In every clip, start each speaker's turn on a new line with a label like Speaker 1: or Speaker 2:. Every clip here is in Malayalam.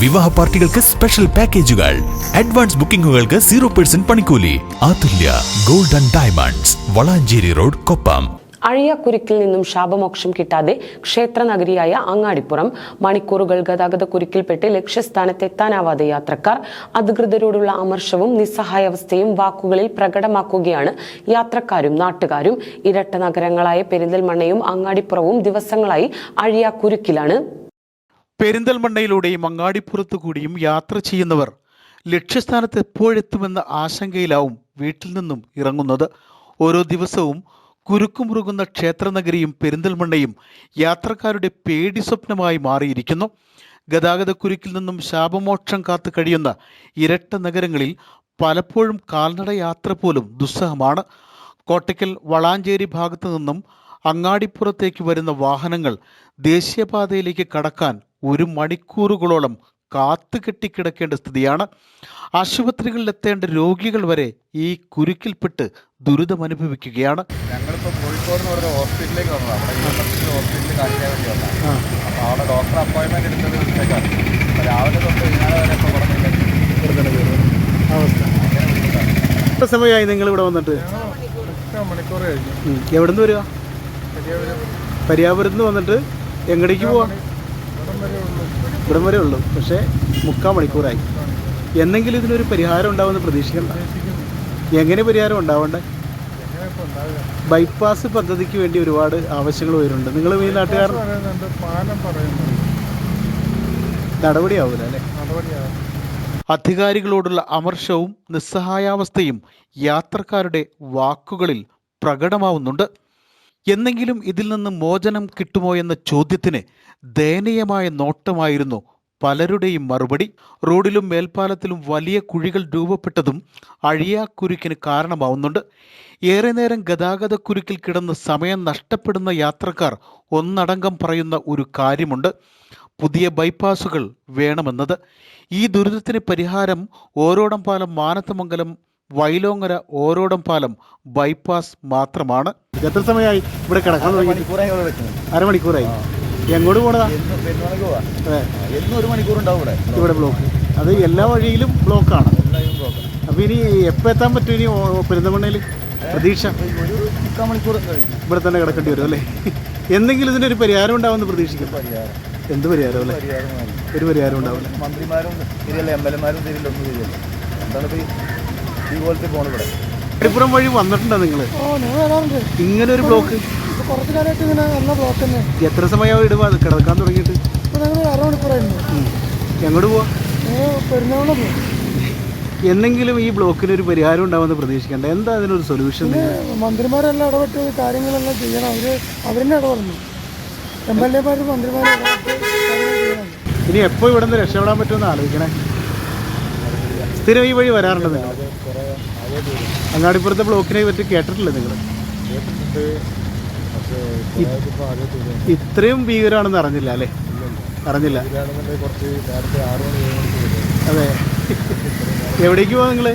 Speaker 1: വിവാഹ പാർട്ടികൾക്ക് സ്പെഷ്യൽ പാക്കേജുകൾ അഡ്വാൻസ് ബുക്കിംഗുകൾക്ക് സീറോ പെർസെന്റ് പണിക്കൂലി. Athulya golden diamonds Valanchery road Koppam.
Speaker 2: അഴിയക്കുരുക്കിൽ നിന്നും ശാപമോക്ഷം കിട്ടാതെ ക്ഷേത്രനഗരിയായ അങ്ങാടിപ്പുറം മണിക്കൂറുകൾ ഗതാഗത കുരുക്കിൽപ്പെട്ട് ലക്ഷ്യസ്ഥാനത്തെത്താനാവാതെ യാത്രക്കാർ അധികൃതരോടുള്ള അമർഷവും നിസ്സഹായാവസ്ഥയും വാക്കുകളിൽ പ്രകടമാക്കുകയാണ് യാത്രക്കാരും നാട്ടുകാരും. ഇരട്ട നഗരങ്ങളായ പെരിന്തൽമണ്ണയും അങ്ങാടിപ്പുറവും ദിവസങ്ങളായി അഴിയാക്കുരുക്കിലാണ്
Speaker 3: പെരിന്തൽമണ്ണയിലൂടെയും അങ്ങാടിപ്പുറത്തു കൂടിയും യാത്ര ചെയ്യുന്നവർ ലക്ഷ്യസ്ഥാനത്ത് എപ്പോഴെത്തുമെന്ന ആശങ്കയിലാവും വീട്ടിൽ നിന്നും ഇറങ്ങുന്നത്. ഓരോ ദിവസവും കുരുക്കുമുറുകുന്ന ക്ഷേത്രനഗരിയും പെരിന്തൽമണ്ണയും യാത്രക്കാരുടെ പേടി സ്വപ്നമായി മാറിയിരിക്കുന്നു. ഗതാഗത കുരുക്കിൽ നിന്നും ശാപമോക്ഷം കാത്തു കഴിയുന്ന ഇരട്ട നഗരങ്ങളിൽ പലപ്പോഴും കാൽനട യാത്ര പോലും ദുസ്സഹമാണ്. കോട്ടയ്ക്കൽ വളാഞ്ചേരി ഭാഗത്തു നിന്നും അങ്ങാടിപ്പുറത്തേക്ക് വരുന്ന വാഹനങ്ങൾ ദേശീയപാതയിലേക്ക് കടക്കാൻ ഒരു മണിക്കൂറുകളോളം കാത്തു കെട്ടിക്കിടക്കേണ്ട സ്ഥിതിയാണ്. ആശുപത്രികളിൽ എത്തേണ്ട രോഗികൾ വരെ ഈ കുരുക്കിൽപ്പെട്ട് ദുരിതം അനുഭവിക്കുകയാണ്
Speaker 4: ഞങ്ങളിപ്പോൾ കോഴിക്കോട് ഹോസ്പിറ്റലിലേക്ക് വന്നതാണ് അവിടെ യൂണിവേഴ്സിറ്റി ഹോസ്പിറ്റലിൽ കാണിക്കാൻ വേണ്ടി വന്നതാണ് അപ്പോൾ അവിടെ ഡോക്ടർ അപ്പോയിൻമെന്റ് എടുത്തത് ഉച്ചയ്ക്കാണ് രാവിലെ തൊട്ട് വൈകുന്നേരം വരെ ഇപ്പോൾ പറഞ്ഞില്ല
Speaker 3: അവസ്ഥ. എത്ര സമയമായി നിങ്ങൾ ഇവിടെ വന്നിട്ട്
Speaker 4: മണിക്കൂർ കഴിഞ്ഞു.
Speaker 3: ഉം. എവിടുന്ന് വരിക? പരിയാപുരത്ത് നിന്ന് വന്നിട്ട് എങ്ങടേക്ക് പോവാ? ഇവിടം വരെ ഉള്ളൂ. പക്ഷേ മുക്കാൽ മണിക്കൂറായി. എന്നെങ്കിലും ഇതിനൊരു പരിഹാരം ഉണ്ടാവുമെന്ന് പ്രതീക്ഷിക്കണ്ട. എങ്ങനെ പരിഹാരം ഉണ്ടാവണ്ടേ? ബൈപ്പാസ് പദ്ധതിക്ക് വേണ്ടി ഒരുപാട് ആവശ്യങ്ങൾ വരുന്നുണ്ട്. നിങ്ങൾ ഈ
Speaker 4: നാട്ടുകാർ
Speaker 3: നടപടിയാവൂല അല്ലേ? അധികാരികളോടുള്ള അമർഷവും നിസ്സഹായാവസ്ഥയും യാത്രക്കാരുടെ വാക്കുകളിൽ പ്രകടമാവുന്നുണ്ട്. എന്നെങ്കിലും ഇതിൽ നിന്ന് മോചനം കിട്ടുമോ എന്ന ചോദ്യത്തിന് ദയനീയമായ നോട്ടമായിരുന്നു പലരുടെയും മറുപടി. റോഡിലും മേൽപ്പാലത്തിലും വലിയ കുഴികൾ രൂപപ്പെട്ടതും അഴിയാക്കുരുക്കിന് കാരണമാവുന്നുണ്ട്. ഏറെ നേരം ഗതാഗത കുരുക്കിൽ കിടന്ന് സമയം നഷ്ടപ്പെടുന്ന യാത്രക്കാർ ഒന്നടങ്കം പറയുന്ന ഒരു കാര്യമുണ്ട്. പുതിയ ബൈപ്പാസുകൾ വേണമെന്നത്. ഈ ദുരിതത്തിന് പരിഹാരം ഓരോടം പാലം മാനത്തമംഗലം വൈലോങ്ങര ഓരോടം പാലം ബൈപ്പാസ് മാത്രമാണ്. എത്ര സമയമായി ഇവിടെ കിടക്കാൻ അരമണിക്കൂറായി എങ്ങോട്ട് പോണതാ?
Speaker 4: എന്ന് ഒരു മണിക്കൂർ ഉണ്ടാവും ഇവിടെ.
Speaker 3: ഇവിടെ ബ്ലോക്ക്. അത് എല്ലാ വഴിയിലും ബ്ലോക്കാണ്. അപ്പൊ ഇനി എപ്പോ എത്താൻ പറ്റും ഇനി പെരുന്തമണ്ണയിൽ പ്രതീക്ഷ? ഇവിടെ തന്നെ കിടക്കേണ്ടി വരും അല്ലേ? എന്തെങ്കിലും ഇതിന്റെ ഒരു പരിഹാരം ഉണ്ടാവുമെന്ന് പ്രതീക്ഷിക്കും
Speaker 4: പരിഹാരം.
Speaker 3: എന്ത് പരിഹാരം അല്ലേ?
Speaker 4: പരിഹാരം
Speaker 3: ഒരു പരിഹാരം ഉണ്ടാവില്ല.
Speaker 4: മന്ത്രിമാരും എം എൽ എമാരും എന്താണ് ഈ പോലത്തെ പോണ് ഇവിടെ.
Speaker 3: മലപ്പുറം വഴി വന്നിട്ടുണ്ടോ നിങ്ങൾ ഇങ്ങനെ ഒരു ബ്ലോക്ക്
Speaker 5: ഇപ്പൊ കുറച്ച് കാലമായിട്ട് ഇങ്ങനെ നല്ല ബ്ലോക്ക് തന്നെ.
Speaker 3: എത്ര സമയമാവും ഇടുക കിടക്കാൻ തുടങ്ങിയിട്ട്?
Speaker 5: ഇപ്പൊ ഞങ്ങൾ അരമണിക്കൂറായിരുന്നു
Speaker 3: ഉം. എങ്ങോട്ട് പോവാ?
Speaker 5: എന്തെങ്കിലും പെരുന്നാളിന് പോകും
Speaker 3: എന്നെങ്കിലും ഈ ബ്ലോക്കിന് ഒരു പരിഹാരം ഉണ്ടാവുമെന്ന് പ്രതീക്ഷിക്കണ്ട. എന്താ അതിനൊരു സൊല്യൂഷൻ
Speaker 5: മന്ത്രിമാരെല്ലാം ഇടപെട്ട് കാര്യങ്ങളെല്ലാം ചെയ്യണം. അവർ അവരെന്നെ ഇടപെടുന്നു എം എൽ എമാരും മന്ത്രിമാരും
Speaker 3: ഇനി എപ്പോൾ ഇവിടെ നിന്ന് രക്ഷപ്പെടാൻ പറ്റുമെന്ന് ആലോചിക്കണേ? സ്ഥിരം ഈ വഴി വരാറുണ്ട് നിങ്ങൾ? അങ്ങാടിപ്പുറത്തെ ബ്ലോക്കിനെ പറ്റി കേട്ടിട്ടില്ല നിങ്ങൾ? ഇത്രയും ഭീകരമാണെന്ന് അറിഞ്ഞില്ല അല്ലേ? അറിഞ്ഞില്ല. അതെ. എവിടേക്ക് പോവാ നിങ്ങൾ?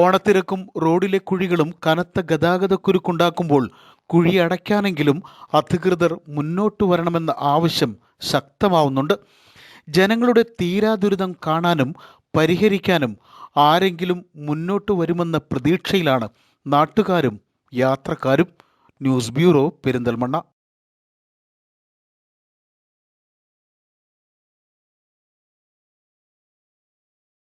Speaker 3: ഓണത്തിരക്കും റോഡിലെ കുഴികളും കനത്ത ഗതാഗത കുരുക്കുണ്ടാക്കുമ്പോൾ കുഴി അടയ്ക്കാനെങ്കിലും അധികൃതർ മുന്നോട്ട് വരണമെന്ന ആവശ്യം ശക്തമാവുന്നുണ്ട്. ജനങ്ങളുടെ തീരാദുരിതം കാണാനും പരിഹരിക്കാനും ആരെങ്കിലും മുന്നോട്ട് വരുമെന്ന പ്രതീക്ഷയിലാണ് നാട്ടുകാരും യാത്രക്കാരും. News bureau Perinthalmanna.